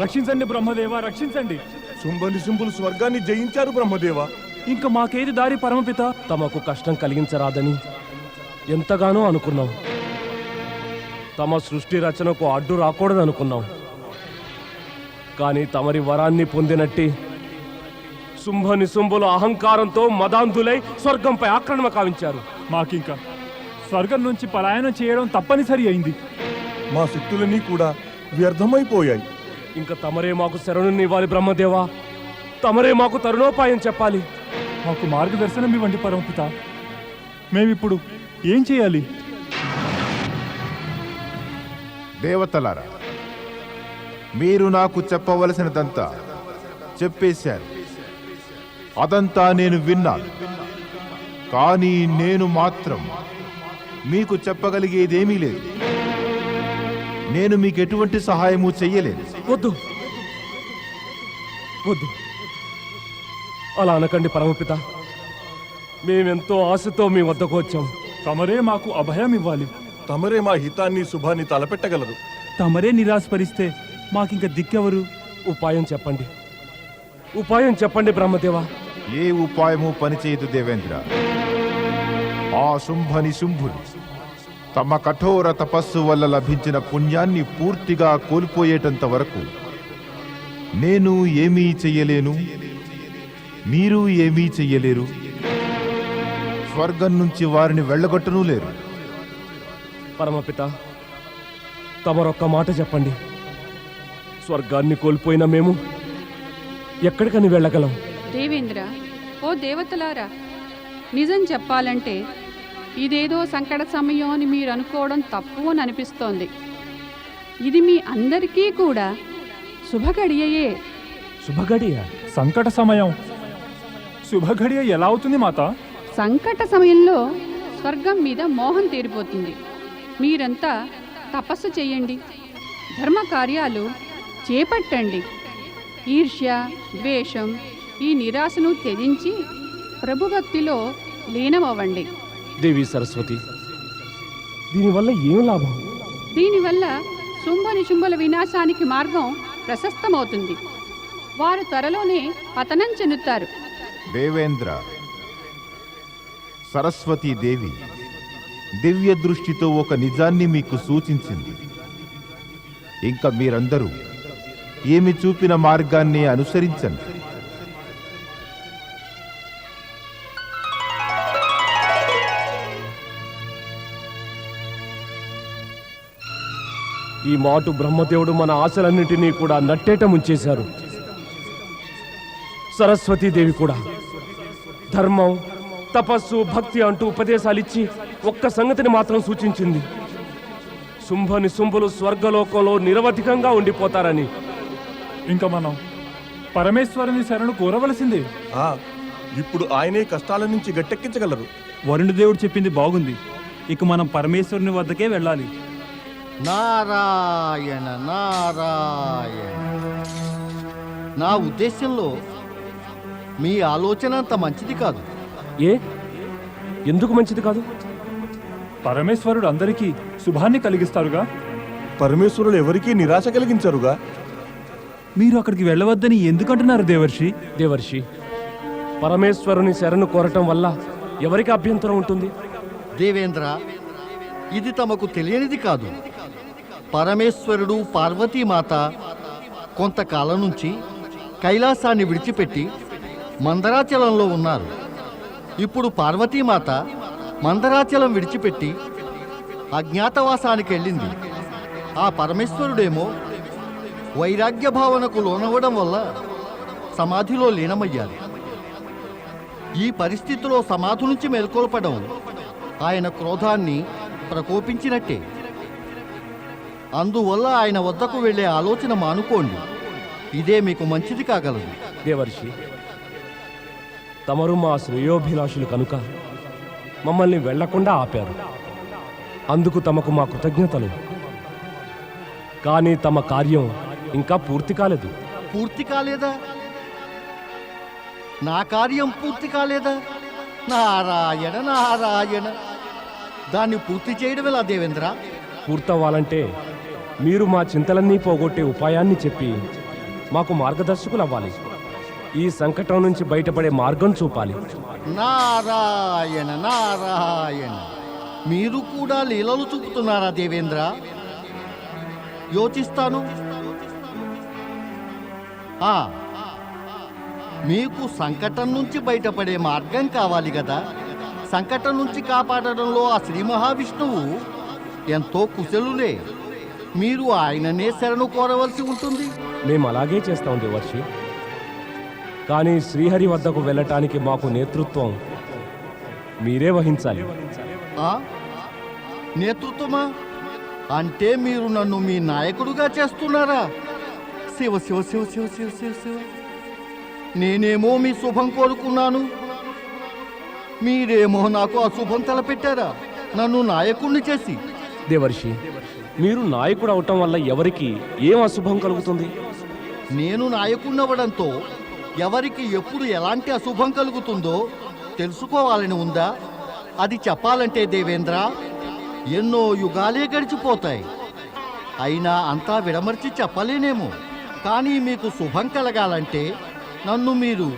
రక్షించండి బ్రహ్మదేవ రక్షించండి. శుంభని శుంభులు స్వర్గాన్ని జయించారు బ్రహ్మదేవ. ఇంకా మాకేది దారి పరమపిత? తమకు కష్టం కలిగించరాదని ఎంతగానో అనుకున్నాం. తమ సృష్టి రచనకు అడ్డు రాకూడదనుకున్నాం. కానీ తమరి వరాన్ని పొందినట్టి శుంభ నిశుంభులు అహంకారంతో మదాంధులై స్వర్గంపై ఆక్రమణ కావించారు. మాకింకా స్వర్గం నుంచి పలాయనం చేయడం తప్పనిసరి అయింది. మా శక్తులన్నీ కూడా వ్యర్థమైపోయాయి. ఇంకా తమరే మాకు శరణునివ్వాలి బ్రహ్మదేవా. తమరే మాకు తరుణోపాయం చెప్పాలి. మాకు మార్గదర్శనం ఇవ్వండి పరమపిత. మేమిప్పుడు ఏం చేయాలి? దేవతలారా మీరు నాకు చెప్పవలసినదంతా చెప్పేశారు. అదంతా నేను విన్నాను. కానీ నేను మాత్రం మీకు చెప్పగలిగేదేమీ లేదు. నేను మీకు ఎటువంటి సహాయము చెయ్యలేదు. వద్దు. వద్దు. అలా అనకండి పరమపిత. మేమెంతో ఆశతో మీ వద్దకు వచ్చాం. తమరే మాకు అభయం ఇవ్వాలి. తమరే మా హితాన్ని శుభాన్ని తలపెట్టగలరు. తమరే నిరాశపరిస్తే మాకింక దిక్కెవరు? ఉపాయం చెప్పండి. ఉపాయం చెప్పండి బ్రహ్మదేవా. ఏ ఉపాయము పనిచేయదు దేవేంద్ర. ఆ శుంభని శుంభులు తమ కఠోర తపస్సు వల్ల లభించిన పుణ్యాన్ని పూర్తిగా కోల్పోయేటంత వరకు నేను ఏమీ చెయ్యలేను మీరు ఏమీ చెయ్యలేరు స్వర్గం నుంచి వారిని వెళ్ళగొట్టనూ లేరు. పరమపిత తమరొక్క మాట చెప్పండి. స్వర్గాన్ని కోల్పోయిన మేము ఎక్కడికని వెళ్ళగలం? దేవేంద్ర ఓ దేవతలారా నిజం చెప్పాలంటే ఇదేదో సంకట సమయం అని మీరు అనుకోవడం తప్పు అని అనిపిస్తోంది. ఇది మీ అందరికీ కూడా శుభగడియయే. శుభగడియ? సంకట సమయం. శుభఘడియ ఎలా అవుతుంది మాత? సంకట సమయంలో స్వర్గం మీద మోహం తీరిపోతుంది. మీరంతా తపస్సు చేయండి. ధర్మ కార్యాలు చేపట్టండి. ఈర్ష్య ద్వేషం ఈ నిరాశను త్యజించి ప్రభుభక్తిలో లీనమవ్వండి. దేవి సరస్వతి. దీనివల్ల ఏం లాభం? దీనివల్ల శుంభ నిశుంభల వినాశానికి మార్గం ప్రశస్తమవుతుంది. వారు త్వరలోనే పతనం చెందుతారు. దేవేంద్ర సరస్వతీ దేవి దివ్య దృష్టితో ఒక నిజాన్ని మీకు సూచించింది. ఇంకా మీరందరూ ఏమి చూపిన మార్గాన్ని అనుసరించండి. ఈ మాటు బ్రహ్మదేవుడు మన ఆశలన్నింటినీ కూడా నట్టేట ముంచేశారు. సరస్వతీదేవి కూడా ధర్మం తపస్సు భక్తి అంటూ ఉపదేశాలిచ్చి ఒక్క సంగతిని మాత్రం సూచించింది. శుంభ నిశుంభులు స్వర్గలోకంలో నిరవధికంగా ఉండిపోతారని. ఇంకా మనం పరమేశ్వరుని శరణు కోరవలసిందే. ఆ ఇప్పుడు ఆయనే కష్టాల నుంచి గట్టెక్కించగలరు. వరుణదేవుడు చెప్పింది బాగుంది. ఇక మనం పరమేశ్వరుని వద్దకే వెళ్ళాలి. నారాయణ నారాయణ. నా ఉద్దేశంలో మీ ఆలోచన అంత మంచిది కాదు. ఏ? ఎందుకు మంచిది కాదు? పరమేశ్వరుడు అందరికీ శుభాన్ని కలిగిస్తారుగా? పరమేశ్వరులు ఎవరికీ నిరాశ కలిగించరుగా? మీరు అక్కడికి వెళ్ళవద్దని ఎందుకంటున్నారు దేవర్షి? దేవర్షి పరమేశ్వరుని శరణు కోరటం వల్ల ఎవరికి అభ్యంతరం ఉంటుంది? దేవేంద్ర ఇది తమకు తెలియనిది కాదు. పరమేశ్వరుడు పార్వతీమాత కొంతకాలం నుంచి కైలాసాన్ని విడిచిపెట్టి మందరాచలంలో ఉన్నారు. ఇప్పుడు పార్వతీమాత మందరాచలం విడిచిపెట్టి అజ్ఞాతవాసానికి వెళ్ళింది ఆ పరమేశ్వరుడేమో వైరాగ్య భావనకు లోనవ్వడం వల్ల సమాధిలో లీనమయ్యారు. ఈ పరిస్థితిలో సమాధి నుంచి మేల్కొల్పడం ఆయన క్రోధాన్ని ప్రకోపించినట్టే. అందువల్ల ఆయన వద్దకు వెళ్ళే ఆలోచన మానుకోండి. ఇదే మీకు మంచిది కాగలదు. దేవర్షి తమరు మా శ్రేయోభిలాషులు కనుక మమ్మల్ని వెళ్ళకుండా ఆపారు. అందుకు తమకు మా కృతజ్ఞతలు. కానీ తమ కార్యం ఇంకా పూర్తి కాలేదు. పూర్తి కాలేదా? నా కార్యం పూర్తి కాలేదా? నారాయణ నారాయణ. దాన్ని పూర్తి చేయడం ఎలా దేవేంద్ర? పూర్తవ్వాలంటే మీరు మా చింతలన్నీ పోగొట్టే ఉపాయాన్ని చెప్పి మాకు మార్గదర్శకులు అవ్వాలి ఈ సంకటం నుంచి బయటపడే మార్గం చూపాలి. నారాయణ నారాయణ. మీరు కూడా లీలలు చూపుతున్నారా దేవేంద్ర? యోచిస్తాను. మీకు సంకటం నుంచి బయటపడే మార్గం కావాలి కదా. సంకటం నుంచి కాపాడడంలో ఆ శ్రీ మహావిష్ణువు ఎంతో కుశలులే. మీరు ఆయననే శరణు కోరవలసి ఉంటుంది. మేము అలాగే చేస్తాం దేవర్షి. కానీ శ్రీహరి వద్దకు వెళ్ళటానికి మాకు నేతృత్వం మీరే వహించాలి. ఆ? నేతృత్వమా? అంటే మీరు నన్ను మీ నాయకుడుగా చేస్తున్నారా? శివ శివ శివ శివ శివ శివ శివ. నేనేమో మీ శుభం కోరుకున్నాను. మీరేమో నాకు అశుభం తలపెట్టారా? నన్ను నాయకుణ్ణి చేసి. దేవర్షి మీరు నాయకుడు అవటం వల్ల ఎవరికి ఏం అశుభం కలుగుతుంది? నేను నాయకున్నవడంతో ఎవరికి ఎప్పుడు ఎలాంటి అశుభం కలుగుతుందో తెలుసుకోవాలని ఉందా? అది చెప్పాలంటే దేవేంద్ర ఎన్నో యుగాలే గడిచిపోతాయి. అయినా అంతా విడమర్చి చెప్పలేనేమో. కానీ మీకు శుభం కలగాలంటే నన్ను మీరు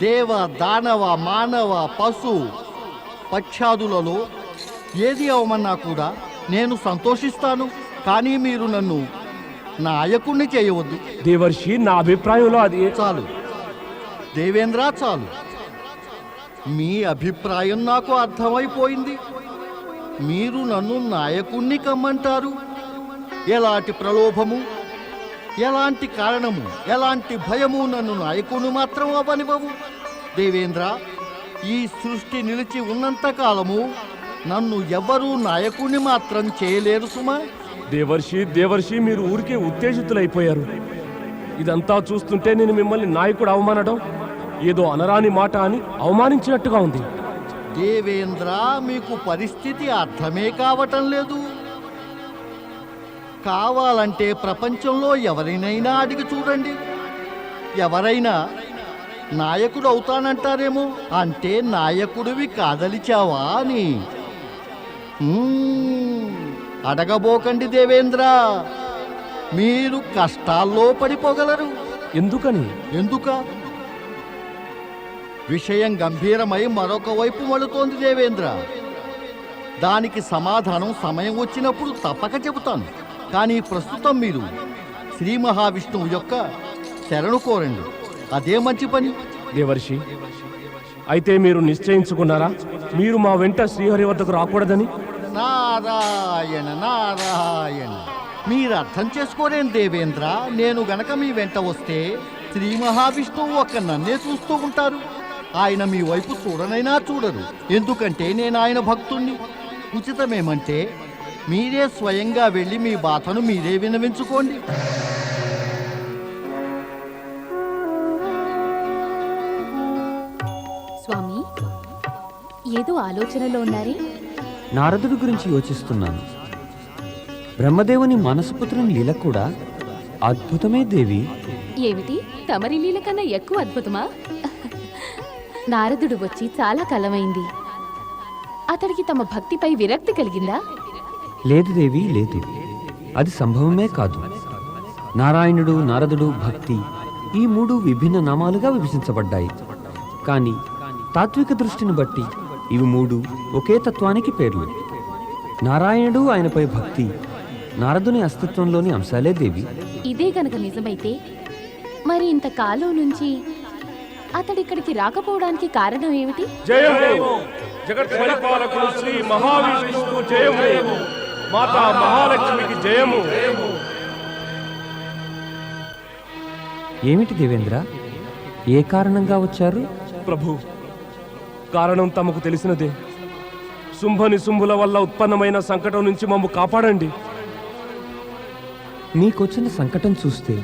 దేవ దానవ మానవ పశు పక్షాదులలో ఏది అవమన్నా కూడా నేను సంతోషిస్తాను కానీ మీరు నన్ను నాయకుణ్ణి చేయవద్దు. దేవర్షి నా అభిప్రాయంలో అది చాలు. దేవేంద్ర చాలు. మీ అభిప్రాయం నాకు అర్థమైపోయింది. మీరు నన్ను నాయకుణ్ణి కమ్మంటారు. ఎలాంటి ప్రలోభము ఎలాంటి కారణము ఎలాంటి భయము నన్ను నాయకుని మాత్రం అవ్వనివ్వవు దేవేంద్ర ఈ సృష్టి నిలిచి ఉన్నంత కాలము నన్ను ఎవ్వరూ నాయకుణ్ణి మాత్రం చేయలేరు సుమా. దేవర్షి దేవర్షి మీరు ఊరికే ఉత్తేజితులైపోయారు. ఇదంతా చూస్తుంటే నేను మిమ్మల్ని నాయకుడు అవమానడం ఏదో అనరాని మాట అని అవమానించినట్టుగా ఉంది. దేవేంద్ర మీకు పరిస్థితి అర్థమే కావటం లేదు. కావాలంటే ప్రపంచంలో ఎవరినైనా అడిగి చూడండి. ఎవరైనా నాయకుడు అవుతానంటారేమో అంటే నాయకుడివి కాదలిచావా అని. అడగబోకండి దేవేంద్ర. మీరు కష్టాల్లో పడిపోగలరు. ఎందుకని? ఎందుక? విషయం గంభీరమై మరొక వైపు మడుతోంది దేవేంద్ర. దానికి సమాధానం సమయం వచ్చినప్పుడు తప్పక చెబుతాను. కానీ ప్రస్తుతం మీరు శ్రీ మహావిష్ణువు యొక్క శరణు కోరండి. అదే మంచి పని. దేవర్షి అయితే మీరు నిశ్చయించుకున్నారా? మీరు మా వెంట శ్రీహరి వద్దకు రాకూడదని? నారాయణ నారాయణ. మీరు అర్థం చేసుకోరేం దేవేంద్ర? నేను గనక మీ వెంట వస్తే శ్రీ మహావిష్ణువు ఒక్క నన్నే చూస్తూ ఉంటారు. ఆయన మీ వైపు చూడనైనా చూడరు. ఎందుకంటే నేను ఆయన భక్తుణ్ణి. ఉచితమేమంటే మీరే స్వయంగా వెళ్ళి మీ బాధను మీరే వినవించుకోండి ఏదో ఆలోచనలో ఉన్నారే? నారదుడి గురించి యోచిస్తున్నాను. బ్రహ్మదేవుని మనసుపుత్రుని లీల కూడా అద్భుతమే దేవి. ఏమిటి? తమరి లీల కన్నా ఎక్కువ అద్భుతమా? నారదుడు వచ్చి చాలా కాలమైంది. అతడికి తమ భక్తిపై విరక్తి కలిగిందా? లేదు దేవి లేదు. అది సంభవమే కాదు. నారాయణుడు నారదుడు భక్తి ఈ మూడు విభిన్న నామాలుగా విభజించబడ్డాయి. కానీ తాత్విక దృష్టిని బట్టి ఇవి మూడు ఒకే తత్వానికి పేర్లు. నారాయణుడు ఆయనపై భక్తి నారదుని అస్తిత్వంలోని అంశాలే దేవి. ఇదే గనక నిజమైతే మరి ఇంతకాలం నుంచి అతడిక్కడికి రాకపోవడానికి కారణం ఏమిటి? జయము జగత్ పరిపాలకుడు శ్రీ మహావిష్ణువుకు జయము మాతా మహాలక్ష్మికి జయము! ఏమిటి దేవేంద్ర? ఏ కారణంగా వచ్చారు? ప్రభు కారణం తమకు తెలిసినదే. శుంభ నిశుంభుల వల్ల ఉత్పన్నమైన సంకటం నుంచి మమ్ము కాపాడండి. మీకొచ్చిన సంకటం చూస్తే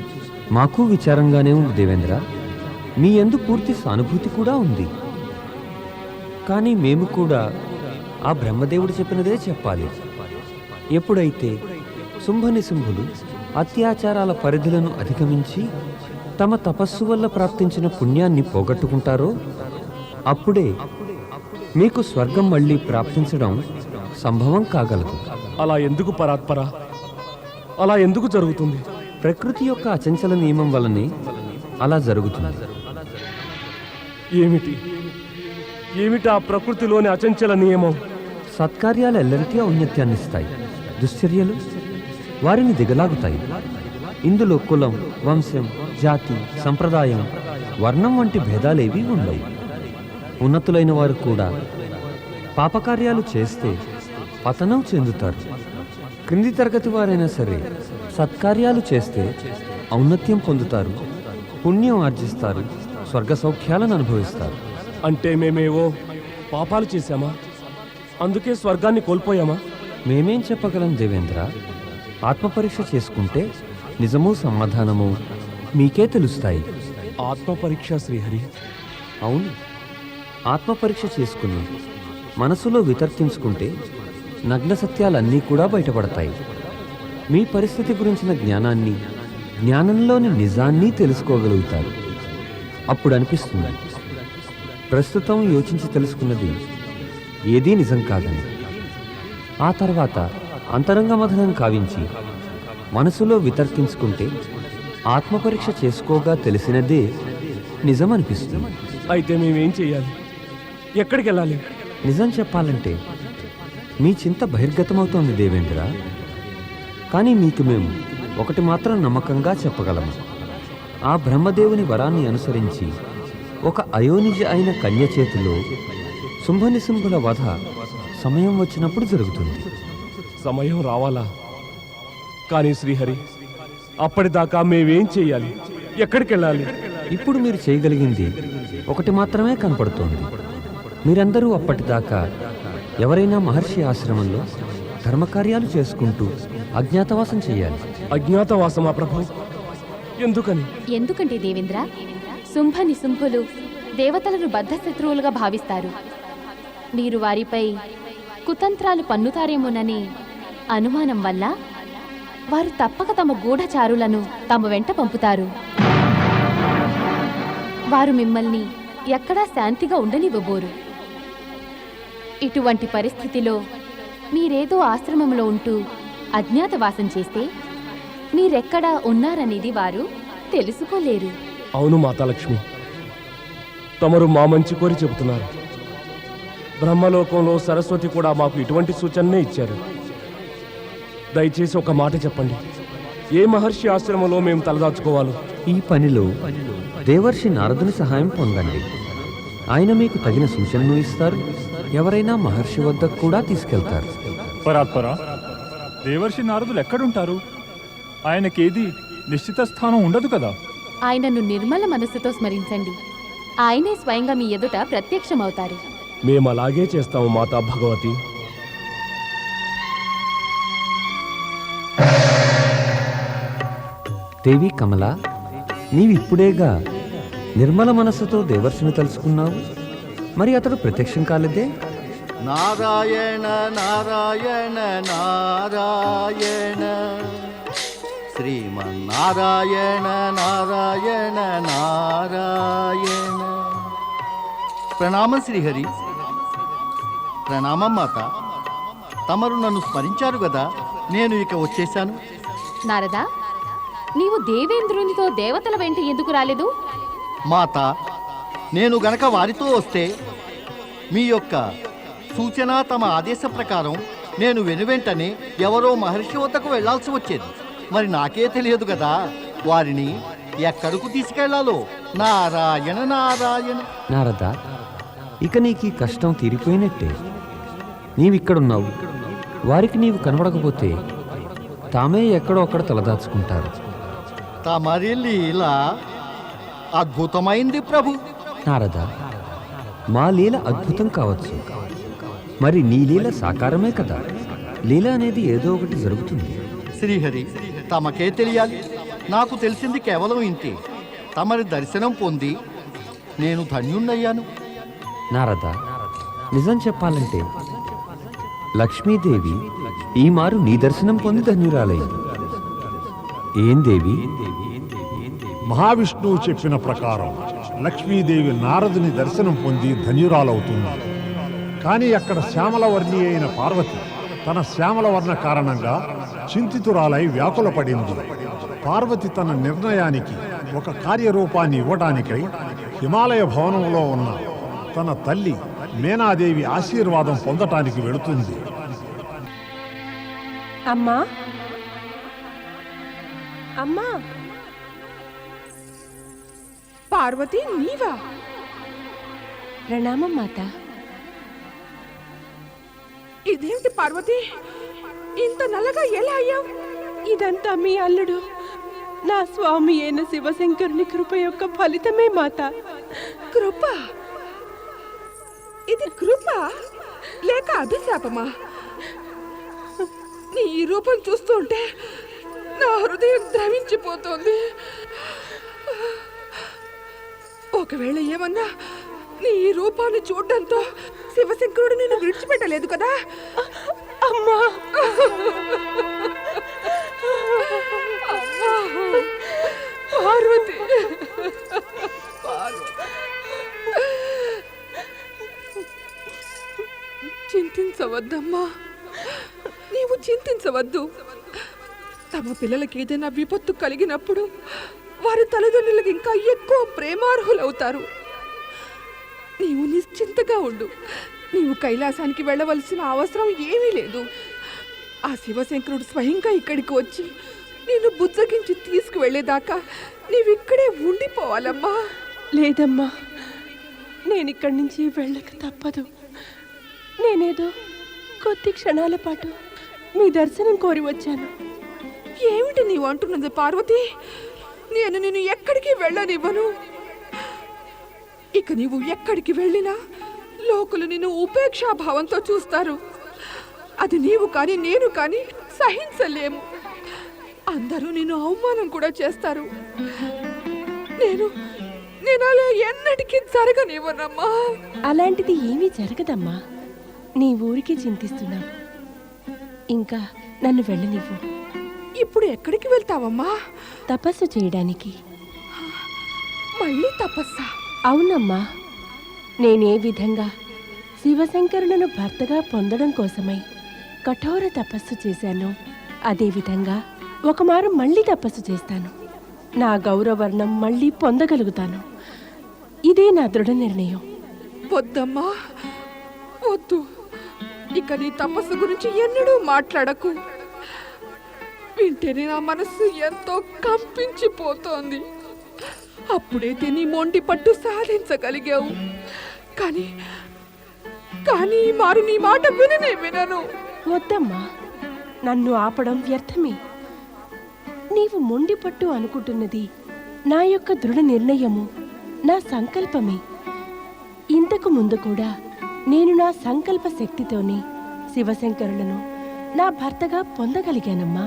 మాకు విచారంగానే ఉంది దేవేంద్ర. మీ ఎందు పూర్తి సానుభూతి కూడా ఉంది. కానీ మేము కూడా ఆ బ్రహ్మదేవుడు చెప్పినదే చెప్పాలి. ఎప్పుడైతే శుంభ నిశుంభులు అత్యాచారాల పరిధులను అధిగమించి తమ తపస్సు వల్ల ప్రాప్తించిన పుణ్యాన్ని పోగొట్టుకుంటారో అప్పుడే మీకు స్వర్గం మళ్ళీ ప్రాప్తించడం సంభవం కాగలదు. అలా ఎందుకు పరాత్పర? అలా ఎందుకు జరుగుతుంది? ప్రకృతి యొక్క అచంచల నియమం వల్లనే అలా జరుగుతుంది. ఏమిటి? ఏమిటి ఆ ప్రకృతిలోని అచంచల నియమం? సత్కార్యాలు ఎల్లరికీ ఔన్నత్యాన్నిస్తాయి. దుశ్చర్యలు వారిని దిగలాగుతాయి. ఇందులో కులం వంశం జాతి సంప్రదాయం వర్ణం వంటి భేదాలేవీ ఉండవు. ఉన్నతులైన వారు కూడా పాపకార్యాలు చేస్తే పతనం చెందుతారు. క్రింది తరగతి వారైనా సరే సత్కార్యాలు చేస్తే ఔన్నత్యం పొందుతారు పుణ్యం ఆర్జిస్తారు స్వర్గ సౌఖ్యాలను అనుభవిస్తారు. అంటే మేమేవో పాపాలు చేశామా? అందుకే స్వర్గాన్ని కోల్పోయామా? మేమేం చెప్పగలం దేవేంద్ర? ఆత్మపరీక్ష చేసుకుంటే నిజము సమాధానము మీకే తెలుస్తాయి. ఆత్మ పరీక్ష శ్రీహరి. అవును. ఆత్మపరీక్ష చేసుకుని మనసులో వితర్కించుకుంటే నగ్న సత్యాలన్నీ కూడా బయటపడతాయి. మీ పరిస్థితి గురించిన జ్ఞానాన్ని జ్ఞానంలోని నిజాన్ని తెలుసుకోగలుగుతారు. అప్పుడు అనిపిస్తుంది. ప్రస్తుతం యోచించి తెలుసుకున్నది ఏదీ నిజం కాదని. ఆ తర్వాత అంతరంగమథనం కావించి మనసులో వితర్కించుకుంటే ఆత్మపరీక్ష చేసుకోగా తెలిసినదే నిజం అనిపిస్తుంది అయితే మేమేం చేయాలి? ఎక్కడికి వెళ్ళాలి? నిజం చెప్పాలంటే మీ చింత బహిర్గతమవుతోంది దేవేంద్ర. కానీ మీకు మేము ఒకటి మాత్రం నమ్మకంగా చెప్పగలము. ఆ బ్రహ్మదేవుని వరాన్ని అనుసరించి ఒక అయోనిజ అయిన కన్య చేతిలో శుంభనిశుంభుల వధ సమయం వచ్చినప్పుడు జరుగుతుంది. సమయం రావాలా? కానీ శ్రీహరి అప్పటిదాకా మేమేం చెయ్యాలి? ఎక్కడికి వెళ్ళాలి? ఇప్పుడు మీరు చేయగలిగింది ఒకటి మాత్రమే కనపడుతోంది. మీరందరూ అప్పటిదాకా ఎవరైనా మహర్షి ఆశ్రమంలో ధర్మకార్యాలు చేసుకుంటూ అజ్ఞాతవాసం చేయాలి. అజ్ఞాతవాసమా ప్రభు? ఎందుకని? ఎందుకంటే దేవేంద్ర శుంభ నిశుంభులు దేవతలను బద్ధశత్రువులుగా భావిస్తారు. మీరు వారిపై కుతంత్రాలు పన్నుతారేమోనని అనుమానం వల్ల వారు తప్పక తమ గూఢచారులను తమ వెంట పంపుతారు. వారు మిమ్మల్ని ఎక్కడా శాంతిగా ఉండనివ్వబోరు. ఇటువంటి పరిస్థితిలో మీరేదో ఆశ్రమంలో ఉంటూ అజ్ఞాతవాసం చేస్తే మీరెక్కడా ఉన్నారనేది వారు తెలుసుకోలేరు. అవును మాతాలక్ష్మి. తమరు మా మంచి కోరి చెబుతున్నారు. బ్రహ్మలోకంలో సరస్వతి కూడా మాకు ఇటువంటి సూచననే ఇచ్చారు. దయచేసి ఒక మాట చెప్పండి. ఏ మహర్షి ఆశ్రమంలో మేము తలదాచుకోవాలో? ఈ పనిలో దేవర్షి నారదుని సహాయం పొందండి. ఆయన మీకు తగిన సూచనలు ఇస్తారు. ఎవరైనా మహర్షి వద్దకు కూడా తీసుకెళ్తారు. పరాత్పరా దేవర్షి నారదులు ఎక్కడుంటారు? ఆయనకేది నిశ్చిత స్థానం ఉండదు కదా? ఆయనను నిర్మల మనస్సుతో స్మరించండి. ఆయనే స్వయంగా మీ ఎదుట ప్రత్యక్షమవుతారు. మేము అలాగే చేస్తాము మాతా భగవతి. దేవి కమల నీవిప్పుడేగా నిర్మల మనస్సుతో దేవర్షిని తలుచుకున్నావు? మరి అతడు ప్రత్యక్షం కాలేదే? నారాయణ నారాయణ నారాయణ. శ్రీమన్నారాయణ నారాయణ నారాయణ. ప్రణామం శ్రీహరి. ప్రణామం మాత. తమరు నన్ను స్మరించారు కదా నేను ఇక వచ్చేశాను. నారదా నీవు దేవేంద్రునితో దేవతల వెంట ఎందుకు రాలేదు? మాత నేను గనక వారితో వస్తే మీ యొక్క సూచన తమ ఆదేశ ప్రకారం నేను వెనువెంటనే ఎవరో మహర్షి వద్దకు వెళ్ళాల్సి వచ్చేది. మరి నాకే తెలియదు కదా వారిని ఎక్కడకు తీసుకెళ్ళాలో? నారాయణ నారాయణ. నారద ఇక నీకు ఈ కష్టం తీరిపోయినట్టే. నీవిక్కడున్నావు. వారికి నీవు కనబడకపోతే తామే ఎక్కడో అక్కడ తలదాచుకుంటారు. తమరి లీల అద్భుతమైంది ప్రభు. నారద మా లీల అద్భుతం కావచ్చు. మరి నీ లీల సాకారమే కదా? లీల అనేది ఏదో ఒకటి జరుగుతుంది. శ్రీహరి తమకే తెలియాలి. నాకు తెలిసింది కేవలం ఇంతే. తమరి దర్శనం పొంది నేను ధన్యుణ్ణయ్యాను. నారద నిజం చెప్పాలంటే లక్ష్మీదేవి ఈ మారు నీ దర్శనం పొంది ధన్యురాలైంది ఏం దేవి? మహావిష్ణువు చెప్పిన ప్రకారం లక్ష్మీదేవి నారదుని దర్శనం పొంది ధన్యురాలవుతుంది కానీ అక్కడ శ్యామలవర్ణి అయిన పార్వతి తన శ్యామల వర్ణ కారణంగా చింతితురాలై వ్యాకులపడింది. పార్వతి తన నిర్ణయానికి ఒక కార్యరూపాన్ని ఇవ్వడానికై హిమాలయ భవనంలో ఉన్న తన తల్లి మేనాదేవి ఆశీర్వాదం పొందటానికి వెళుతుంది. అమ్మా. అమ్మా. పార్వతి నీవా? ప్రణామం మాత. ఇదేమిటి పార్వతి? ఇంత నల్లగా ఎలా అయ్యావు? ఇదంతా మీ అల్లుడు. నా స్వామి అయిన శివశంకరుని కృప యొక్క ఫలితమే మాత. కృప? ఇది కృప లేక అభిశాపమా? నీ రూపం చూస్తుంటే నా హృదయం ద్రవించిపోతోంది. ఒకవేళ ఏమన్నా నీ ఈ రూపాన్ని చూడడంతో శివశంకరుడు నిన్ను విడిచిపెట్టలేదు కదా? అమ్మా. పార్వతి. చింతించవద్దమ్మా. నీవు చింతించవద్దు. తమ పిల్లలకి ఏదైనా విపత్తు కలిగినప్పుడు వారి తల్లిదండ్రులకు ఇంకా ఎక్కువ ప్రేమార్హులవుతారు. నీవు నిశ్చింతగా ఉండు. నీవు కైలాసానికి వెళ్ళవలసిన అవసరం ఏమీ లేదు. ఆ శివశంకరుడు స్వయంగా ఇక్కడికి వచ్చి నిన్ను బుజ్జగించి తీసుకువెళ్ళేదాకా నీవిక్కడే ఉండిపోవాలమ్మా. లేదమ్మా. నేను ఇక్కడి నుంచి వెళ్ళక తప్పదు. నేనేదో కొద్ది క్షణాల పాటు మీ దర్శనం కోరి వచ్చాను. ఏమిటి నీవు అంటున్నది పార్వతి? నేను నిన్ను ఎక్కడికి వెళ్ళనివ్వను. ఇక నీవు ఎక్కడికి వెళ్ళినా లోకులు నిన్ను ఉపేక్షాభావంతో చూస్తారు. అది నీవు కానీ నేను కానీ సహించలేము. అందరూ నిన్ను అవమానం కూడా చేస్తారు. నేను నేను అలా ఎన్నటికీ జరగనివ్వనమ్మా. అలాంటిది ఏమీ జరగదమ్మా. నీ ఊరికి చింతిస్తున్నావు ఇంకా నన్ను వెళ్ళనివ్వు. ఇప్పుడు ఎక్కడికి వెళ్తావమ్మా? తపస్సు చేయడానికి. మళ్ళీ తపస్సా? అవునమ్మా. నేనే విధంగా శివశంకరులను భర్తగా పొందడం కోసమై కఠోర తపస్సు చేశాను. అదేవిధంగా ఒకమారు మళ్ళీ తపస్సు చేస్తాను. నా గౌరవర్ణం మళ్ళీ పొందగలుగుతాను. ఇదే నా దృఢ నిర్ణయం. వద్దమ్మా. వద్దు. ఇక నీ తపస్సు గురించి ఎన్నడూ మాట్లాడకు. వింటేనే నా మనస్సు ఎంతో కంపించిపోతోంది. అప్పుడైతే నీ మొండి పట్టు సాధించగలిగావు. కానీ కానీ మారు నీ మాట విననే వినను. వద్దమ్మా నన్ను ఆపడం వ్యర్థమే. నీవు మొండి పట్టు అనుకుంటున్నది నా యొక్క దృఢ నిర్ణయము నా సంకల్పమే. ఇంతకు ముందు కూడా నేను నా సంకల్ప శక్తితోనే శివశంకరులను నా భర్తగా పొందగలిగానమ్మా.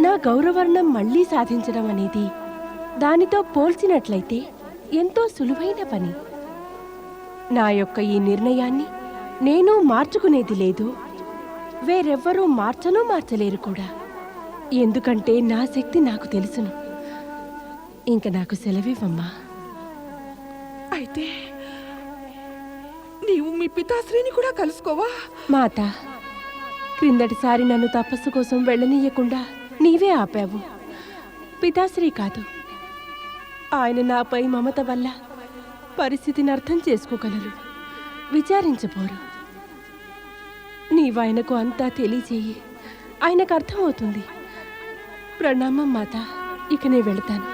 నా గౌరవర్ణం మళ్ళీ సాధించడం అనేది దానితో పోల్చినట్లయితే ఎంతో సులువైన పని. నా యొక్క ఈ నిర్ణయాన్ని నేను మార్చుకునేది లేదు. వేరెవ్వరూ మార్చనూ మార్చలేరు కూడా. ఎందుకంటే నా శక్తి నాకు తెలుసును. ఇంక నాకు సెలవివ్వమ్మా. అయితే నీవు మీ పితాశ్రీని కూడా కలుసుకోవా? మాత క్రిందటిసారి నన్ను తపస్సు కోసం వెళ్ళనీయకుండా నీవే ఆపావు. పితాశ్రీ కాదు. ఆయన నాపై మమత వల్ల పరిస్థితిని అర్థం చేసుకోగలరు. విచారించబోరు. నీవాయనకు అంతా తెలియజేయి. ఆయనకు అర్థమవుతుంది. ప్రణామం మాత ఇక నేను వెళతాను.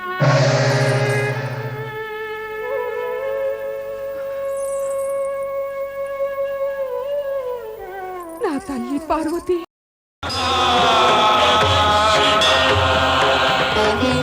నా తల్లి పార్వతి Thank you.